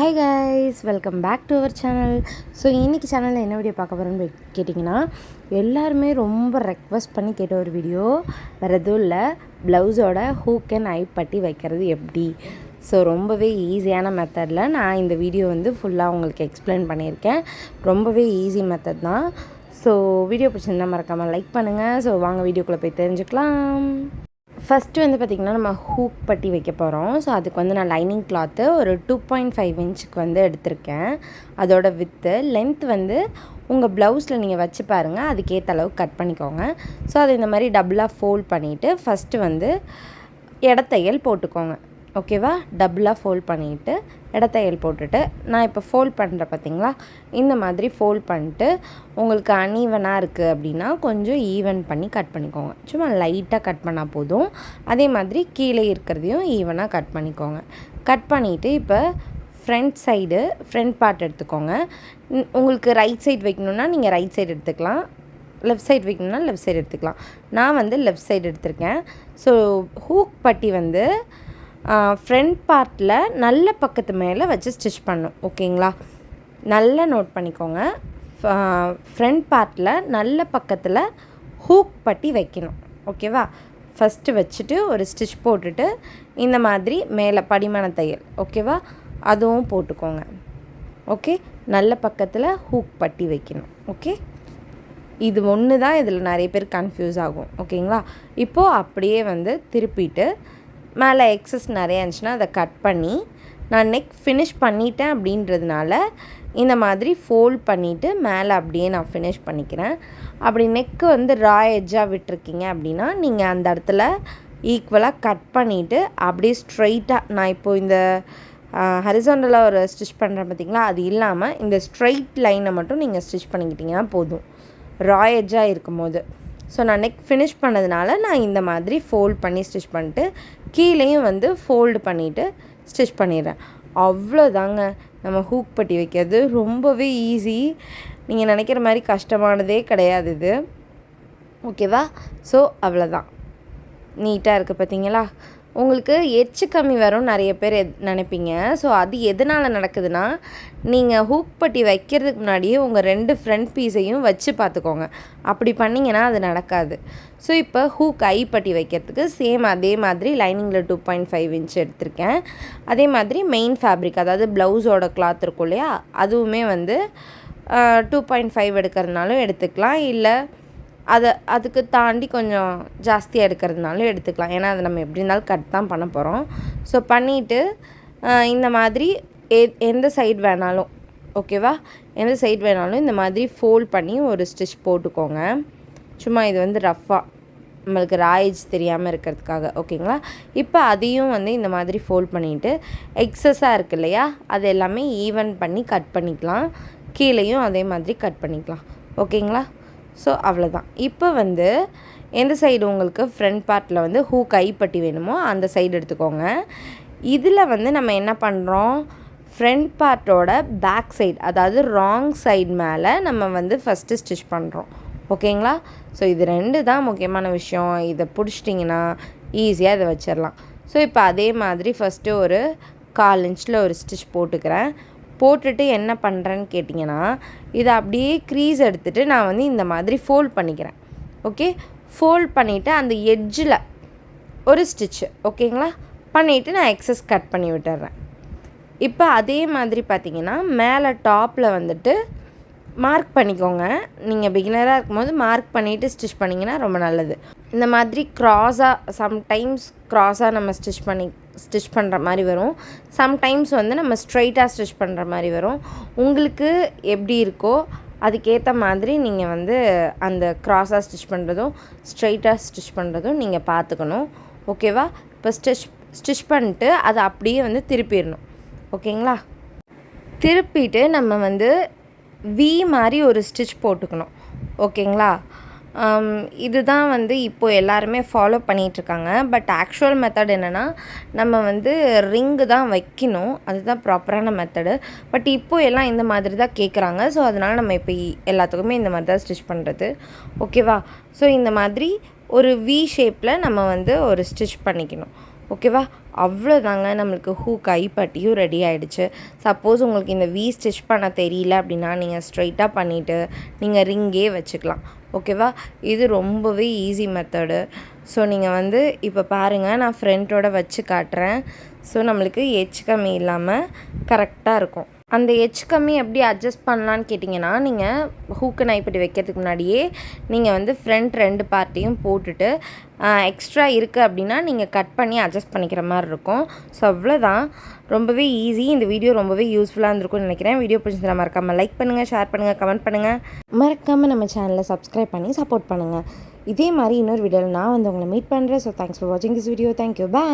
Hi guys welcome back to our channel so இன்றைக்கி சேனலில் என்ன வீடியோ பார்க்க போகிறோன்னு கேட்டிங்கன்னா எல்லாருமே ரொம்ப ரெக்வஸ்ட் பண்ணி கேட்ட ஒரு வீடியோ வேறு எதுவும் இல்லை. ப்ளவுஸோட ஹூக் அண்ட் ஐ பட்டி வைக்கிறது எப்படி? ஸோ ரொம்பவே ஈஸியான மெத்தடில் நான் இந்த வீடியோ வந்து ஃபுல்லாக உங்களுக்கு எக்ஸ்பிளைன் பண்ணியிருக்கேன். ரொம்பவே ஈஸி மெத்தட் தான். ஸோ வீடியோ பிடிச்சிருந்தா மறக்காமல் லைக் பண்ணுங்கள் ஸோ வாங்க வீடியோக்குள்ளே போய் தெரிஞ்சுக்கலாம். ஃபஸ்ட்டு வந்து பார்த்திங்கன்னா நம்ம ஹூக் பட்டி வைக்க போகிறோம் ஸோ அதுக்கு வந்து நான் லைனிங் கிளாத்து ஒரு டூ பாயிண்ட் ஃபைவ் இன்ச்சுக்கு வந்து எடுத்திருக்கேன். அதோட வித்து லென்த் வந்து உங்கள் ப்ளவுஸில் நீங்கள் வச்சு பாருங்கள் அதுக்கேற்ற அளவு கட் பண்ணிக்கோங்க. ஸோ அதை இந்த மாதிரி டபுளாக ஃபோல்ட் பண்ணிவிட்டு ஃபஸ்ட்டு வந்து இடத்தையல் போட்டுக்கோங்க. ஓகேவா டபுளாக ஃபோல்ட் பண்ணிவிட்டு இடத்தையல் போட்டுட்டு நான் இப்போ ஃபோல்ட் பண்ணுறேன் பார்த்தீங்களா இந்த மாதிரி ஃபோல்ட் பண்ணிட்டு உங்களுக்கு அன்ஈவனாக இருக்குது அப்படின்னா கொஞ்சம் ஈவன் பண்ணி கட் பண்ணிக்கோங்க. சும்மா லைட்டாக கட் பண்ணால் போதும். அதே மாதிரி கீழே இருக்கிறதையும் ஈவனாக கட் பண்ணிக்கோங்க. கட் பண்ணிவிட்டு இப்போ ஃப்ரண்ட் சைடு ஃப்ரண்ட் பார்ட் எடுத்துக்கோங்க. உங்களுக்கு ரைட் சைடு வைக்கணுன்னா நீங்கள் ரைட் சைடு எடுத்துக்கலாம். லெஃப்ட் சைடு வைக்கணுன்னா லெஃப்ட் சைடு எடுத்துக்கலாம். நான் வந்து லெஃப்ட் சைடு எடுத்திருக்கேன். ஸோ ஹூக் பட்டி வந்து ஃப்ரண்ட் பார்ட்டில் நல்ல பக்கத்து மேலே வச்சு ஸ்டிச் பண்ணும். ஓகேங்களா? நல்லா நோட் பண்ணிக்கோங்க. ஃப்ரண்ட் பார்ட்டில் நல்ல பக்கத்தில் ஹூக் பட்டி வைக்கணும். ஓகேவா? ஃபஸ்ட்டு வச்சுட்டு ஒரு ஸ்டிச் போட்டுட்டு இந்த மாதிரி மேலே படிமான தையல். ஓகேவா? அதுவும் போட்டுக்கோங்க. ஓகே? நல்ல பக்கத்தில் ஹூக் பட்டி வைக்கணும். ஓகே? இது ஒன்று தான் இதில் நிறைய பேர் கன்ஃபியூஸ் ஆகும். ஓகேங்களா? இப்போது அப்படியே வந்து திருப்பிட்டு மேலே எக்ஸஸ் நிறையா இருந்துச்சுன்னா அதை கட் பண்ணி நான் நெக் ஃபினிஷ் பண்ணிட்டேன் அப்படின்றதுனால இந்த மாதிரி ஃபோல்ட் பண்ணிவிட்டு மேலே அப்படியே நான் ஃபினிஷ் பண்ணிக்கிறேன். அப்படி நெக்கு வந்து ரா எஜ்ஜாக விட்டுருக்கீங்க அப்படின்னா நீங்கள் அந்த இடத்துல ஈக்குவலாக கட் பண்ணிவிட்டு அப்படியே ஸ்ட்ரைட்டாக நான் இப்போது இந்த ஹரிசாண்டலாக ஒரு ஸ்டிச் பண்ணுறேன் பார்த்திங்களா? அது இல்லாமல் இந்த ஸ்ட்ரைட் லைனை மட்டும் நீங்கள் ஸ்டிச் பண்ணிக்கிட்டிங்கன்னா போதும். ரா எஜ்ஜாக இருக்கும் போது ஸோ நான் நெக் ஃபினிஷ் பண்ணதுனால நான் இந்த மாதிரி ஃபோல்ட் பண்ணி ஸ்டிச் பண்ணிட்டு கீழேயும் வந்து ஃபோல்டு பண்ணிவிட்டு ஸ்டிச் பண்ணிடுறேன். அவ்வளோதாங்க. நம்ம ஹூக் பட்டி வைக்கிறது ரொம்பவே ஈஸி நீங்கள் நினைக்கிற மாதிரி கஷ்டமானதே கிடையாது இது. ஓகேவா ஸோ அவ்வளோதான். நீட்டாக இருக்குது பார்த்தீங்களா? உங்களுக்கு எச்சு கம்மி வரும் நிறைய பேர் நினைப்பீங்க. ஸோ அது எதனால் நடக்குதுன்னா நீங்கள் ஹூக் பட்டி வைக்கிறதுக்கு முன்னாடியே உங்கள் ரெண்டு ஃப்ரண்ட் பீஸையும் வச்சு பார்த்துக்கோங்க. அப்படி பண்ணிங்கன்னா அது நடக்காது. ஸோ இப்போ ஹூக் ஐ பட்டி வைக்கிறதுக்கு சேம் அதே மாதிரி லைனிங்கில் டூ பாயிண்ட் ஃபைவ் இன்ச் எடுத்திருக்கேன். அதே மாதிரி மெயின் ஃபேப்ரிக் அதாவது ப்ளவுஸோட கிளாத் இருக்கும் இல்லையா அதுவுமே வந்து டூ பாயிண்ட் ஃபைவ் எடுக்கிறதுனாலும் எடுத்துக்கலாம். இல்லை அதை அதுக்கு தாண்டி கொஞ்சம் ஜாஸ்தியாக எடுக்கிறதுனாலும் எடுத்துக்கலாம். ஏன்னா அதை நம்ம எப்படி இருந்தாலும் கட் தான் பண்ண போகிறோம் ஸோ பண்ணிவிட்டு இந்த மாதிரி எ எந்த சைடு வேணாலும் ஓகேவா எந்த சைடு வேணாலும் இந்த மாதிரி ஃபோல்ட் பண்ணி ஒரு ஸ்டிச் போட்டுக்கோங்க. சும்மா இது வந்து ரஃப்பாக நம்மளுக்கு ராயேஜ் தெரியாமல் இருக்கிறதுக்காக ஓகேங்களா இப்போ அதையும் வந்து இந்த மாதிரி ஃபோல்ட் பண்ணிவிட்டு எக்ஸஸாக இருக்கு இல்லையா? அது எல்லாமே ஈவன் பண்ணி கட் பண்ணிக்கலாம். கீழேயும் அதே மாதிரி கட் பண்ணிக்கலாம். ஓகேங்களா ஸோ அவ்வளோதான் இப்போ வந்து எந்த சைடு உங்களுக்கு ஃப்ரண்ட் பார்ட்டில் வந்து ஹூ கைப்பட்டி வேணுமோ அந்த சைடு எடுத்துக்கோங்க. இதில் வந்து நம்ம என்ன பண்ணுறோம் ஃப்ரண்ட் பார்ட்டோட பேக் சைடு அதாவது ராங் சைடு மேலே நம்ம வந்து ஃபஸ்ட்டு ஸ்டிச் பண்ணுறோம் ஓகேங்களா ஸோ இது ரெண்டு தான் முக்கியமான விஷயம். இதை பிடிச்சிட்டிங்கன்னா ஈஸியாக இதை வச்சிடலாம் ஸோ இப்போ அதே மாதிரி ஃபஸ்ட்டு ஒரு கால் இன்ச்சில் ஒரு ஸ்டிச் போட்டுக்கிறேன். போட்டுட்டு என்ன பண்ணுறேன்னு கேட்டிங்கன்னா இதை அப்படியே க்ரீஸ் எடுத்துகிட்டு நான் வந்து இந்த மாதிரி ஃபோல்ட் பண்ணிக்கிறேன். ஓகே ஃபோல்ட் பண்ணிவிட்டு அந்த எட்ஜில் ஒரு ஸ்டிச்சு ஓகேங்களா பண்ணிவிட்டு நான் எக்ஸஸ் கட் பண்ணி விட்டுறேன். இப்போ அதே மாதிரி பார்த்தீங்கன்னா மேலே டாப்பில் வந்துட்டு மார்க் பண்ணிக்கோங்க. நீங்கள் பிகினராக இருக்கும்போது மார்க் பண்ணிவிட்டு ஸ்டிச் பண்ணிங்கன்னா ரொம்ப நல்லது. இந்த மாதிரி க்ராஸாக சம்டைம்ஸ் க்ராஸாக நம்ம ஸ்டிச் பண்ணி ஸ்டிச் பண்ணுற மாதிரி வரும். சம்டைம்ஸ் வந்து நம்ம ஸ்ட்ரைட்டாக ஸ்டிச் பண்ணுற மாதிரி வரும். உங்களுக்கு எப்படி இருக்கோ அதுக்கேற்ற மாதிரி நீங்கள் வந்து அந்த க்ராஸாக ஸ்டிச் பண்ணுறதும் ஸ்ட்ரைட்டாக ஸ்டிச் பண்ணுறதும் நீங்கள் பார்த்துக்கணும் ஓகேவா இப்போ ஸ்டிச் ஸ்டிச் பண்ணிட்டு அதை அப்படியே வந்து திருப்பிடணும். ஓகேங்களா திருப்பிட்டு நம்ம வந்து வி மாதிரி ஒரு ஸ்டிச் போட்டுக்கணும். ஓகேங்களா இதுதான் வந்து இப்போது எல்லாருமே ஃபாலோ பண்ணிகிட்ருக்காங்க பட் ஆக்சுவல் மெத்தட் என்னென்னா நம்ம வந்து ரிங்கு தான் வைக்கணும். அதுதான் ப்ராப்பரான மெத்தடு பட் இப்போது எல்லாம் இந்த மாதிரி தான் கேட்குறாங்க ஸோ அதனால் நம்ம இப்போ எல்லாத்துக்குமே இந்த மாதிரி தான் ஸ்டிச் பண்ணுறது ஓகேவா ஸோ இந்த மாதிரி ஒரு வி ஷேப்பில் நம்ம வந்து ஒரு ஸ்டிச் பண்ணிக்கணும். ஓகேவா அவ்வளோதாங்க நம்மளுக்கு ஹூ கைப்பட்டியும் ரெடி ஆகிடுச்சு சப்போஸ் உங்களுக்கு இந்த வி ஸ்டிச் பண்ண தெரியல அப்படின்னா நீங்கள் ஸ்ட்ரைட்டாக பண்ணிவிட்டு நீங்கள் ரிங்கே வச்சுக்கலாம். ஓகேவா இது ரொம்பவே ஈஸி மெத்தடு ஸோ நீங்கள் வந்து இப்போ பாருங்கள் நான் ஃப்ரண்ட்டோட வச்சு காட்டுறேன். ஸோ நம்மளுக்கு எச் கம்மி இல்லாமல் கரெக்டாக இருக்கும். அந்த எச் கம்மி எப்படி அட்ஜஸ்ட் பண்ணலான்னு கேட்டிங்கன்னா நீங்கள் ஹூக்கு நைப்பட்டி வைக்கிறதுக்கு முன்னாடியே நீங்கள் வந்து ஃப்ரண்ட் ரெண்டு பார்ட்டையும் போட்டுட்டு எக்ஸ்ட்ரா இருக்குது அப்படின்னா நீங்கள் கட் பண்ணி அட்ஜஸ்ட் பண்ணிக்கிற மாதிரி இருக்கும். ஸோ அவ்வளோதான் ரொம்பவே ஈஸி இந்த வீடியோ ரொம்பவே யூஸ்ஃபுல்லாக இருந்திருக்கும்னு நினைக்கிறேன். வீடியோ பிடிச்சதுல மறக்காமல் லைக் பண்ணுங்கள் ஷேர் பண்ணுங்கள் கமெண்ட் பண்ணுங்கள் மறக்காமல் நம்ம சேனலை சப்ஸ்கிரைப் பண்ணி சப்போர்ட் பண்ணுங்கள் இதே மாதிரி இன்னொரு வீடியோவில் நான் வந்து உங்களை மீட் பண்ணுறேன் ஸோ தேங்க்ஸ் ஃபார் வாட்சிங் this video thank you bye